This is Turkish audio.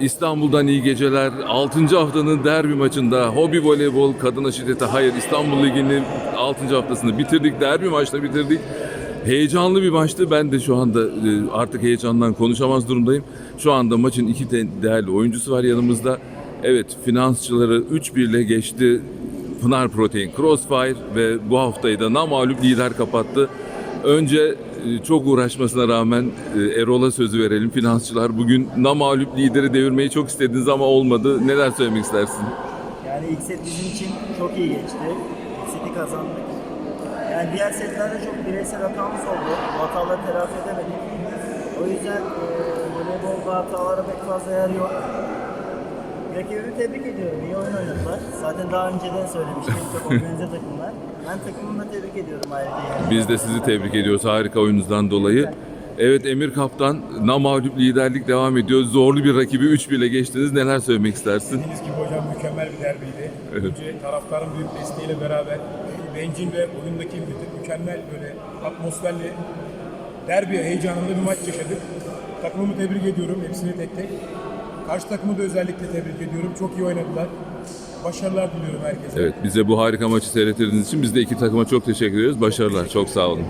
İstanbul'dan iyi geceler. 6. haftanın derbi maçında hobi voleybol kadına şiddete hayır İstanbul Ligi'nin 6. haftasını bitirdik. Derbi maçla bitirdik. Heyecanlı bir maçtı. Ben de şu anda e, artık heyecandan konuşamaz durumdayım. Şu anda maçın iki de- değerli oyuncusu var yanımızda. Evet finansçıları 3-1 ile geçti. Pınar Protein Crossfire ve bu haftayı da namağlup lider kapattı. Önce çok uğraşmasına rağmen e, Erol'a sözü verelim. Finansçılar bugün namağlup lideri devirmeyi çok istediniz ama olmadı. Neler söylemek istersin? Yani ilk set bizim için çok iyi geçti. Seti kazandık. Yani diğer setlerde çok bireysel hatamız oldu. Bu hataları telafi edemedik. O yüzden e, voleybolda hatalara pek fazla yer yok. Rakibimi tebrik ediyorum. İyi oyun oynadılar. Zaten daha önceden söylemiştim. Çok organize takımlar. Ben takımımı da tebrik ediyorum ayrıca. Yani. Biz de sizi tebrik ediyoruz harika oyununuzdan dolayı. Evet Emir Kaptan namağlup liderlik devam ediyor. Zorlu bir rakibi 3-1 ile geçtiniz. Neler söylemek istersin? Dediğiniz gibi hocam mükemmel bir derbiydi. Evet. Önce taraftarın büyük desteğiyle beraber bencin ve oyundaki mü- mükemmel böyle atmosferli derbi heyecanında bir maç yaşadık. Takımımı tebrik ediyorum hepsini tek tek. Karşı takımı da özellikle tebrik ediyorum. Çok iyi oynadılar. Başarılar diliyorum herkese. Evet bize bu harika maçı seyrettirdiğiniz için biz de iki takıma çok teşekkür ediyoruz. Başarılar. Çok sağ olun.